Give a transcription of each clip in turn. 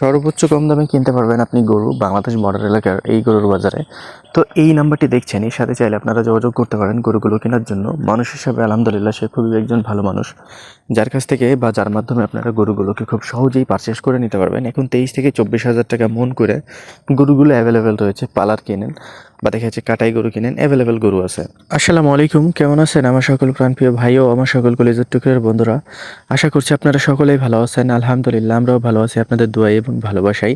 সর্বোচ্চ কম দামে কিনতে পারবেন আপনি গরু বাংলাদেশ বর্ডার এলাকার এই গরুর বাজারে। তো এই নাম্বারটি দেখছেন, এর সাথে চাইলে আপনারা যোগাযোগ করতে পারেন গরুগুলো কেনার জন্য। মানুষ হিসাবে আলহামদুলিল্লাহ সে খুবই একজন ভালো মানুষ, যার কাছ থেকে বা যার মাধ্যমে আপনারা গরুগুলোকে খুব সহজেই পারচেস করে নিতে পারবেন। এখন তেইশ থেকে চব্বিশ হাজার টাকা মন করে গরুগুলো অ্যাভেলেবেল রয়েছে, পালার কেনেন। বা দেখা যাচ্ছে কাটাই গরু কিনেন অ্যাভেলেবেল গরু আছে। আসসালামু আলাইকুম, কেমন আছেন আমার সকল প্রাণপ্রিয় ভাই ও আমার সকল কলেজের টুকরের বন্ধুরা? আশা করছি আপনারা সকলেই ভালো আছেন। আলহামদুলিল্লাহ, আমরাও ভালো আছি আপনাদের দোয়াই এবং ভালোবাসাই।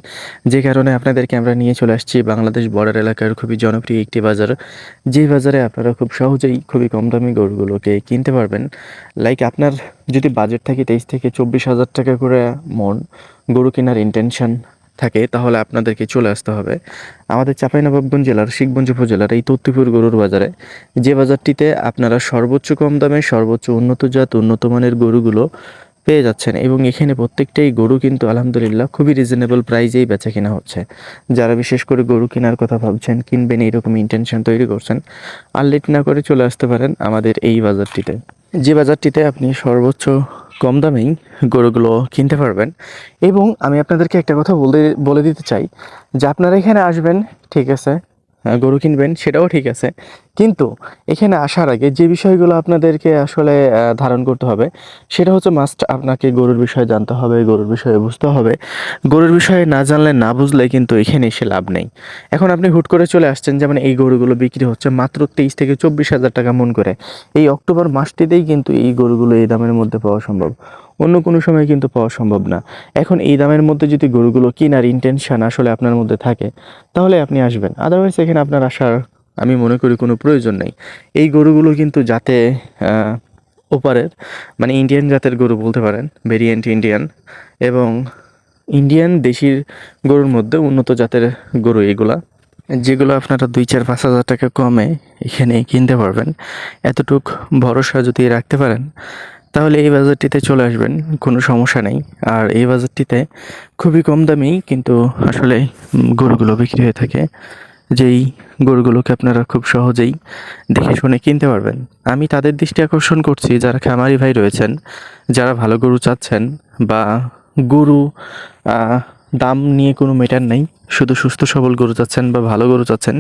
যে কারণে আপনাদেরকে আমরা নিয়ে চলে আসছি বাংলাদেশ বর্ডার এলাকার খুবই জনপ্রিয় একটি বাজার। যে বাজারে আপনারা খুব সহজেই খুবই কম দামি গরুগুলোকে কিনতে পারবেন। লাইক আপনার যদি বাজেট থাকে তেইশ থেকে চব্বিশ হাজার টাকা করে মন গরু কেনার ইন্টেনশন থাকে, তাহলে আপনাদেরকে চলে আসতে হবে। আমাদের চাঁপাইনবাবগঞ্জ জেলার, শিখগঞ্জ উপজেলার এই তত্তিপুর গরুর বাজারে। যে বাজারটিতে আপনারা সর্বোচ্চ কম দামে সর্বোচ্চ উন্নত জাত, উন্নত মানের গরুগুলো পেয়ে যাচ্ছেন এবং এখানে প্রত্যেকটাই গরু কিন্তু আলহামদুলিল্লাহ খুবই রিজনেবল প্রাইজেই বেচা কেনা হচ্ছে। যারা বিশেষ করে গরু কেনার কথা ভাবছেন, কিনবেন এইরকম ইন্টেনশন তৈরি করছেন আর লেট না করে চলে আসতে পারেন আমাদের এই বাজারটিতে। যে বাজারটিতে আপনি সর্বোচ্চ কম দামেই গরুগুলো কিনতে পারবেন। এবং আমি আপনাদেরকে একটা কথা বলতে, বলে দিতে চাই যে আপনারা এখানে আসবেন, ঠিক আছে গরু কিনবেন, সেটাও ঠিক আছে। কিন্তু এখানে আসার আগে যে বিষয়গুলো আপনাদেরকে আসলে ধারণ করতে হবে, সেটা হচ্ছে মাস্ট আপনাকে গরুর বিষয়ে জানতে হবে, গরুর বিষয়ে বুঝতে হবে। গরুর বিষয়ে না জানলে, না বুঝলে কিন্তু এখানে এসে লাভ নেই। এখন আপনি হুট করে চলে আসছেন, যেমন এই গরুগুলো বিক্রি হচ্ছে মাত্র তেইশ থেকে চব্বিশ হাজার টাকা মন করে। এই অক্টোবর মাসটিতেই কিন্তু এই গরুগুলো এই দামের মধ্যে পাওয়া সম্ভব। অন্য কোনো সময় কিন্তু পাওয়া সম্ভব না। এখন এই দামের মধ্যে যদি গরুগুলো কেনার ইন্টেনশন আসলে আপনার মধ্যে থাকে, তাহলে আপনি আসবেন। আদারওয়াইজ এখানে আপনার আসার, আমি মনে করি, কোনো প্রয়োজন নেই। এই গরুগুলো কিন্তু যাতে ওপারের মানে ইন্ডিয়ান জাতের গরু বলতে পারেন ভেরিয়েন্ট ইন্ডিয়ান এবং ইন্ডিয়ান দেশির গরুর মধ্যে উন্নত জাতের গরু এগুলা, যেগুলো আপনারা দুই চার পাঁচ হাজার টাকা কমে এখানে কিনতে পারবেন। এতটুক ভরসা যদি রাখতে পারেন তাহলে এই বাজারটিতে চলে আসবেন, কোনো সমস্যা নেই। আর এই বাজারটিতে খুবই কম দামেই কিন্তু আসলে গরুগুলো বিক্রি হয়ে থাকে। যেই গরুগুলোকে আপনারা খুব সহজেই দেখে শুনে কিনতে পারবেন। আমি তাদের দৃষ্টি আকর্ষণ করছি, যারা খামারি ভাই রয়েছেন, যারা ভালো গরু চাচ্ছেন বা গরু দাম নিয়ে কোনো মেটার নেই। শুধু সুস্থ সবল গরু চাচ্ছেন বা ভালো গরু চাচ্ছেন,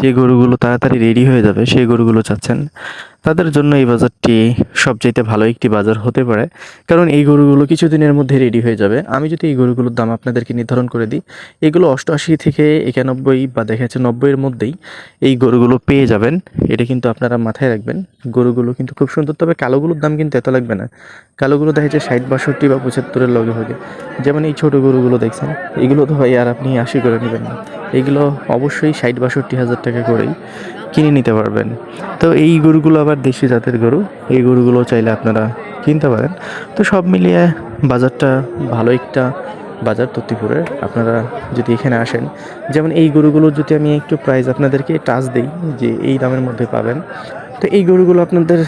যে গরুগুলো তাড়াতাড়ি রেডি হয়ে যাবে, সেই গরুগুলো চাচ্ছেন। তাদের জন্য এই বাজারটি সবচাইতে ভালো একটি বাজার হতে পারে। কারণ এই গরুগুলো কিছুদিনের মধ্যে রেডি হয়ে যাবে। আমি যদি এই গরুগুলোর দাম আপনাদেরকে নির্ধারণ করে দিই, এগুলো অষ্টআশি থেকে একানব্বই বা দেখা যাচ্ছে নব্বইয়ের মধ্যেই এই গরুগুলো পেয়ে যাবেন। এটা কিন্তু আপনারা মাথায় রাখবেন, গরুগুলো কিন্তু খুব সুন্দর। তবে কালোগুলোর দাম কিন্তু এত লাগবে না। কালোগুলো দেখা যাচ্ছে ষাট, বাষট্টি বা পঁচাত্তরের লগে হবে। যেমন এই ছোটো গরুগুলো দেখছেন, এগুলো তো ভাই আর আপনি আশি করে নেবেন না। এগুলো অবশ্যই ষাট, বাষট্টি হাজার টাকা করেই। কিনে নিতে পারবেন। তো এই গরুগুলো আবার দেশি জাতের গরু। এই গরুগুলো চাইলে আপনারা কিনতে পারেন। তো সব মিলিয়ে বাজারটা ভালো একটা বাজার তত্তিপুরের আপনারা যদি এখানে আসেন, যেমন এই গরুগুলো যদি আমি একটু প্রাইস আপনাদেরকে টাচ দিই, যে এই দামের মধ্যে পাবেন। তো এই গরুগুলো আপনাদের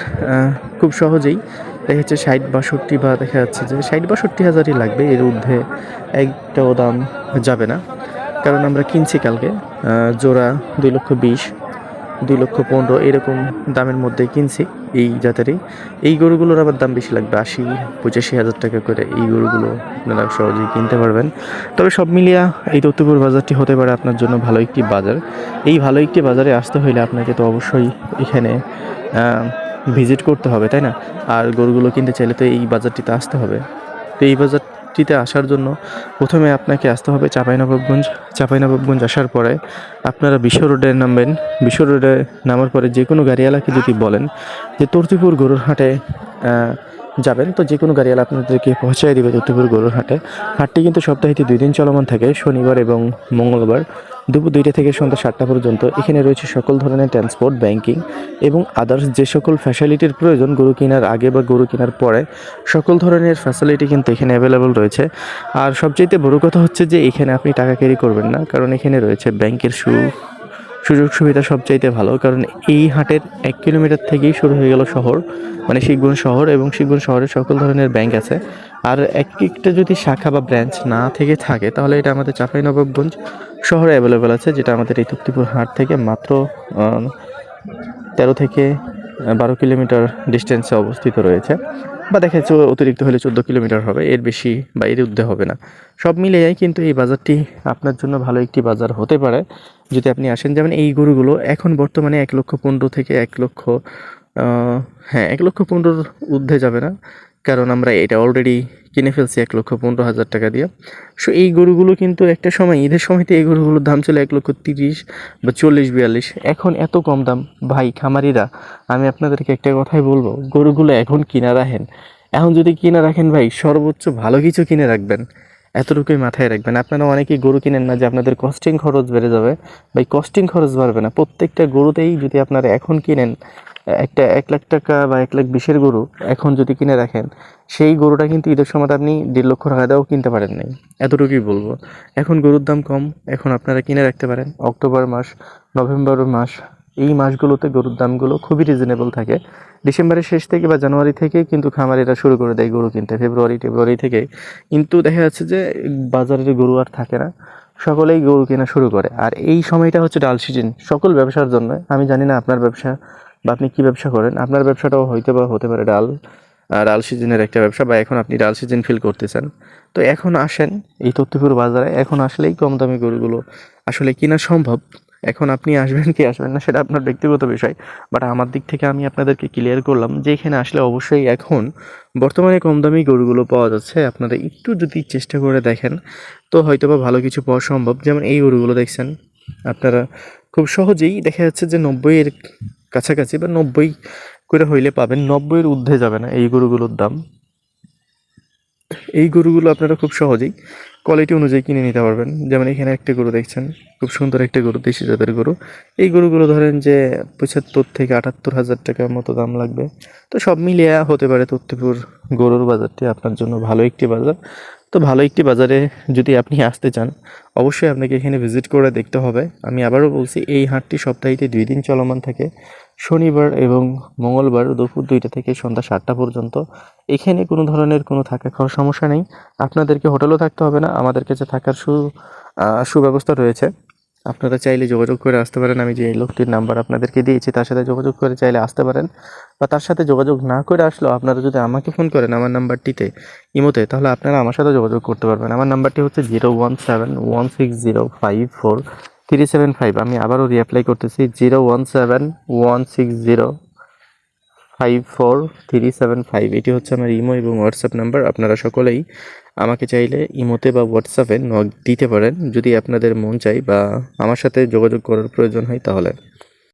খুব সহজেই দেখা যাচ্ছে ষাট বাষট্টি বা দেখা যাচ্ছে যে ষাট বাষট্টি হাজারই লাগবে। এর ঊর্ধ্বে একটাও দাম যাবে না। কারণ আমরা কিনছি কালকে জোড়া দুই লক্ষ বিশ। দুই লক্ষ পনেরো এরকম দামের মধ্যে কিনছি এই জাতেরই। এই গরুগুলোর আবার দাম বেশি লাগবে, আশি, পঁচাশি হাজার টাকা করে এই গরুগুলো আপনারা সহজেই কিনতে পারবেন। তবে সব মিলিয়া এই দত্তপুর বাজারটি হতে পারে আপনার জন্য ভালো একটি বাজার। এই ভালো একটি বাজারে আসতে হলে আপনাকে তো অবশ্যই এখানে ভিজিট করতে হবে, তাই না? আর গরুগুলো কিনতে চাইলে তো এই বাজারটিতে আসতে হবে। তো এই বাজারটিতে আসার জন্য প্রথমে আপনাকে আসতে হবে চাঁপাইনবাবগঞ্জ। চাঁপাইনবাবগঞ্জ আসার পরে আপনারা বিশ্ব রোডে নামবেন। বিশ্ব রোডে নামার পরে যে কোনো গাড়িওয়ালাকে যদি বলেন যে তর্তিপুর গরুরহাটে যাবেন, তো যে কোনো গাড়িওয়ালা আপনাদেরকে পৌঁছায় দেবে তর্তিপুর গরুরহাটে হাটটি কিন্তু সপ্তাহে দুই দিন চলমান থাকে, শনিবার এবং মঙ্গলবার। দুপুর দুইটা থেকে সন্ধ্যা সাতটা পর্যন্ত এখানে রয়েছে সকল ধরনের ট্রান্সপোর্ট ব্যাংকিং এবং আদার্স যে সকল ফ্যাসিলিটির প্রয়োজন গরু কেনার আগে বা গরু কেনার পরে, সকল ধরনের ফ্যাসিলিটি কিন্তু এখানে অ্যাভেলেবল রয়েছে। আর সবচেয়ে বড় কথা হচ্ছে যে এখানে আপনি টাকা ক্যারি করবেন না, কারণ এখানে রয়েছে ব্যাংকের সু সুযোগ সুবিধা সবচাইতে ভালো, কারণ এই হাটের এক কিলোমিটার থেকেই শুরু হয়ে গেল শহর মানে শিখগুন শহর এবং শিখগুন শহরে সকল ধরনের ব্যাংক আছে। আর এক একটা যদি শাখা বা ব্রাঞ্চ না থেকে থাকে, তাহলে এটা আমাদের চাঁপাইনবাবগঞ্জ শহরে অ্যাভেলেবেল আছে, যেটা আমাদের এই তক্তিপুর হাট থেকে মাত্র তেরো থেকে বারো কিলোমিটার ডিস্টেন্সে অবস্থিত রয়েছে। বা দেখা যাচ্ছে অতিরিক্ত হলে চোদ্দ কিলোমিটার হবে, এর বেশি বা এর ঊর্ধ্বে হবে না। সব মিলিয়ে কিন্তু এই বাজারটি আপনার জন্য ভালো একটি বাজার হতে পারে। যদি আপনি আসেন, যেমন এই গরুগুলো এখন বর্তমানে এক লক্ষ পনেরো থেকে এক লক্ষ হ্যাঁ এক লক্ষ পনেরোর ঊর্ধ্বে যাবে না, কারণ আমরা এটা অলরেডি কিনে ফেলছি এক লক্ষ পনেরো হাজার টাকা দিয়ে। সো এই গরুগুলো কিন্তু একটা সময়, ঈদের সময়তে এই গরুগুলোর দাম ছিল এক লক্ষ তিরিশ বা চল্লিশ, বিয়াল্লিশ। এখন এত কম দাম, ভাই, খামারিরা, আমি আপনাদেরকে একটা কথাই বলব, গরুগুলো এখন কিনা রাখেন। এখন যদি কিনে রাখেন, ভাই, সর্বোচ্চ ভালো কিছু কিনে রাখবেন। এতটুকুই মাথায় রাখবেন। আপনারা অনেকেই গরু কিনেন না যে আপনাদের কস্টিং খরচ বেড়ে যাবে। ভাই কস্টিং খরচ বাড়বে না। প্রত্যেকটা গরুতেই যদি আপনারা এখন কিনেন, একটা এক লাখ টাকা বা এক লাখ বিশের গরু এখন যদি কিনে রাখেন, সেই গরুটা কিন্তু ঈদের সময় আপনি দেড় লক্ষ টাকা দিয়েও কিনতে পারেন নাই। এতটুকুই বলব। এখন গরুর দাম কম, এখন আপনারা কিনে রাখতে পারেন। অক্টোবর মাস, নভেম্বর মাস এই মাসগুলোতে গরুর দামগুলো খুবই রিজনেবল থাকে। ডিসেম্বরের শেষ থেকে বা জানুয়ারি থেকে কিন্তু খামারিরা শুরু করে দেয় গরু কিনতে, ফেব্রুয়ারি ফেব্রুয়ারি থেকে কিন্তু দেখা যাচ্ছে যে বাজারের গরু আর থাকে না, সকলেই গরু কেনা শুরু করে। আর এই সময়টা হচ্ছে ডাল সিজন সকল ব্যবসার জন্য। আমি জানি না আপনার ব্যবসা বা আপনি কী ব্যবসা করেন, আপনার ব্যবসাটাও হইতে বা হতে পারে ডাল ডাল সিজনের একটা ব্যবসা বা এখন আপনি ডাল সিজন ফিল করতেছেন। তো এখন আসেন এই তথ্যপুর বাজারে, এখন আসলেই কম দামি গরুগুলো আসলে কিনা সম্ভব। এখন আপনি আসবেন কি আসবেন না সেটা আপনার ব্যক্তিগত বিষয় বাট আমার দিক থেকে আমি আপনাদেরকে ক্লিয়ার করলাম যে এখানে আসলে অবশ্যই এখন বর্তমানে কম দামি গরুগুলো পাওয়া যাচ্ছে। আপনারা একটু যদি চেষ্টা করে দেখেন, তো হয়তো বা ভালো কিছু পাওয়া সম্ভব। যেমন এই গরুগুলো দেখছেন, আপনারা খুব সহজেই দেখা যাচ্ছে যে নব্বইয়ের কাছাকাছি বা নব্বই করে হইলে পাবেন নব্বইয়ের ঊর্ধ্বে যাবে না এই গরুগুলোর দাম। এই গরুগুলো আপনারা খুব সহজেই কোয়ালিটি অনুযায়ী কিনে নিতে পারবেন। যেমন এখানে একটা গরু দেখছেন, খুব সুন্দর একটা গরু, দেশি জাতের গরু। এই গরুগুলো ধরেন যে পঁচাত্তর থেকে আটাত্তর হাজার টাকার মতো দাম লাগবে। তো সব মিলিয়ে হতে পারে তত্ত্বপুর গরুর বাজারটি আপনার জন্য ভালো একটি বাজার। তো ভালো একটি বাজারে যদি আপনি আসতে চান, অবশ্যই আপনাকে এখানে ভিজিট করে দেখতে হবে। আমি আবারও বলছি, এই হাটটি সপ্তাহে দুই দিন চলমান থাকে। শনিবার এবং মঙ্গলবার দুপুর দুইটা থেকে সন্ধ্যা সাতটা পর্যন্ত। এখানে কোনো ধরনের কোনো থাকা খাওয়ার সমস্যা নেই। আপনাদেরকে হোটেলও থাকতে হবে না। আমাদের কাছে থাকার সু সুব্যবস্থা রয়েছে। আপনারা চাইলে যোগাযোগ করে আসতে পারেন। আমি যে লোকটির নাম্বার আপনাদেরকে দিয়েছি, তার সাথে যোগাযোগ করে চাইলে আসতে পারেন। বা তার সাথে যোগাযোগ না করে আসলেও আপনারা যদি আমাকে ফোন করেন আমার নাম্বারটিতে, ইমোতে, তাহলে আপনারা আমার সাথে যোগাযোগ করতে পারবেন। আমার নাম্বারটি হচ্ছে zero one seven one six zero five four three seven five আমি আবারও রিঅ্যাপ্লাই করতেছি zero one seven one six zero five four three seven five এটি হচ্ছে আমার ইমো এবং হোয়াটসঅ্যাপ নাম্বার। আপনারা সকলেই আমাকে চাইলে ইমোতে বা হোয়াটসঅ্যাপে নক দিতে পারেন। যদি আপনাদের মন চাই বা আমার সাথে যোগাযোগ করার প্রয়োজন হয় তাহলে।